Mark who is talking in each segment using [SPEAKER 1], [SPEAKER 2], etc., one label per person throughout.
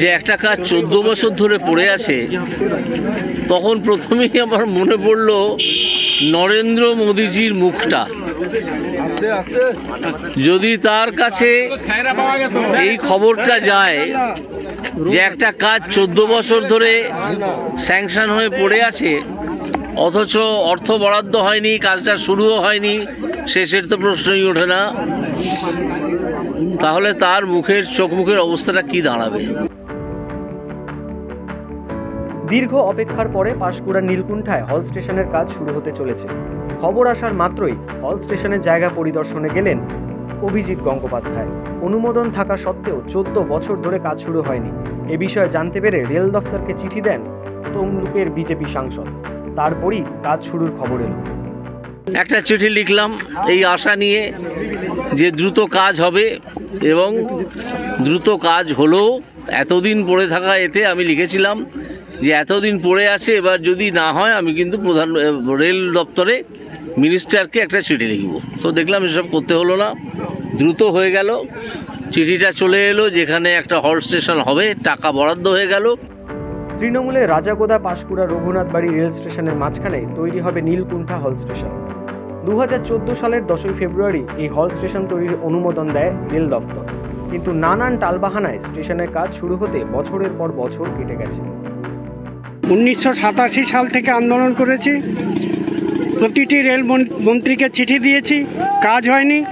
[SPEAKER 1] যে একটা কাজ চোদ্দ বছর ধরে পড়ে আছে, তখন প্রথমেই আমার মনে পড়ল, নরেন্দ্র মোদীজির মুখটা। যদি তার কাছে এই খবরটা যায় যে একটা কাজ চোদ্দ বছর ধরে স্যাংশন হয়ে পড়ে আছে, অথচ অর্থ বরাদ্দ হয়নি, কাজটা শুরুও হয়নি, শেষের তো প্রশ্নই ওঠে না। তাহলে তার মুখের চোখ মুখের অবস্থাটা কি দাঁড়াবে?
[SPEAKER 2] দীর্ঘ অপেক্ষার পরে পাঁশকুড়ার নীলকুণ্ঠায় হল স্টেশনের কাজ শুরু হতে চলেছে। খবর আসার মাত্রই হল স্টেশনের জায়গা পরিদর্শনে গেলেন অভিজিৎ গঙ্গোপাধ্যায়। অনুমোদন থাকা সত্ত্বেও চোদ্দ বছর ধরে কাজ শুরু হয়নি। এ বিষয়ে জানতে পেরে রেল দফতরকে চিঠি দেন তমলুকের বিজেপি সাংসদ। তারপরই কাজ শুরুর খবর এলো।
[SPEAKER 1] একটা চিঠি লিখলাম এই আশা নিয়ে। যে দ্রুত কাজ হবে এবং দ্রুত কাজ হলো এতদিন পড়ে থাকা এতে আমি লিখেছিলাম যে এতদিন পড়ে আছে, এবার যদি না হয় আমি কিন্তু প্রধান রেল দপ্তরে মিনিস্টারকে একটা চিঠি লিখব। তো দেখলাম এসব করতে হলো না, দ্রুত হয়ে গেল। চিঠিটা চলে এলো যেখানে একটা হল স্টেশন হবে, টাকা বরাদ্দ হয়ে গেল।
[SPEAKER 2] তৃণমূলে রাজাগোদা পাঁশকুড়া রঘুনাথ বাড়ি রেল স্টেশনের মাঝখানে তৈরি হবে নীলকুণ্ঠা হল স্টেশন। দু হাজার চোদ্দ সালের দশই ফেব্রুয়ারি এই হল স্টেশন তৈরির অনুমোদন দেয় রেল দফতর। কিন্তু নানান টালবাহানায় স্টেশনের কাজ শুরু হতে বছরের পর বছর কেটে গেছে।
[SPEAKER 3] উনিশশো সাতাশি সাল থেকে আন্দোলন করেছি। প্রতিটি রেল মন- মন্ত্রীকে চিঠি দিয়েছি। কাজ হয়নি।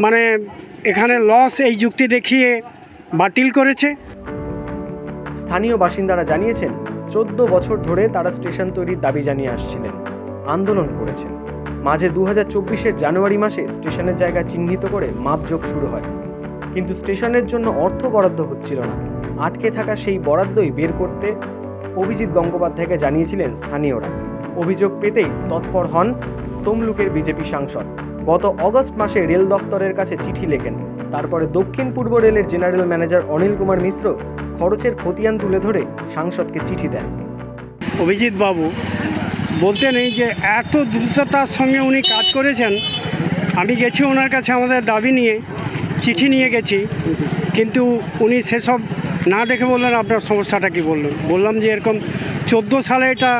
[SPEAKER 3] মানে এখানে লস এই যুক্তি দেখিয়ে বাতিল করেছে।
[SPEAKER 2] স্থানীয় বাসিন্দারা জানিয়েছেন চোদ্দ বছর ধরে তারা স্টেশন তৈরির দাবি জানিয়ে আসছিলেন। আন্দোলন করেছেন। মাঝে দু হাজার জানুয়ারি মাসে স্টেশনের জায়গা চিহ্নিত করে মাপযোগ শুরু হয়। কিন্তু স্টেশনের জন্য অর্থ বরাদ্দ হচ্ছিল না। আটকে থাকা সেই বরাদ্দই বের করতে অভিজিৎ গঙ্গোপাধ্যায়কে জানিয়েছিলেন স্থানীয়রা। অভিযোগ পেতেই তৎপর হন তমলুকের বিজেপি সাংসদ। গত অগস্ট মাসে রেল দফতরের কাছে চিঠি লেখেন। তারপরে দক্ষিণ পূর্ব রেলের জেনারেল ম্যানেজার অনিল কুমার মিশ্র খরচের খতিয়ান তুলে ধরে সাংসদকে চিঠি দেন।
[SPEAKER 3] অভিজিৎ বাবু বলতে নেই যে এত দ্রুততার সঙ্গে উনি কাজ করেছেন। আমি গেছি ওনার কাছে আমাদের দাবি নিয়ে, চিঠি নিয়ে গেছি। কিন্তু উনি সেসব না দেখে বললেন, আপনার সমস্যাটা কি বললেন? বললাম যে এরকম চোদ্দ সালে এটা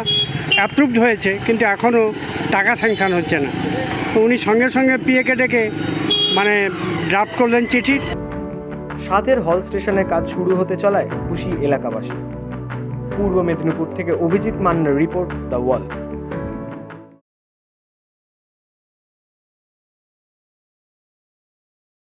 [SPEAKER 3] অ্যাপ্রুভড হয়েছে, কিন্তু এখনও টাকা স্যাংশন হচ্ছে না। তো উনি সঙ্গে সঙ্গে পিএকে ডেকে মানে ড্রাফট করলেন চিঠি।
[SPEAKER 2] সাতের হল স্টেশনের কাজ শুরু হতে চলায় খুশি এলাকাবাসী। পূর্ব মেদিনীপুর থেকে অভিজিৎ মান্নার রিপোর্ট দ্য ওয়াল।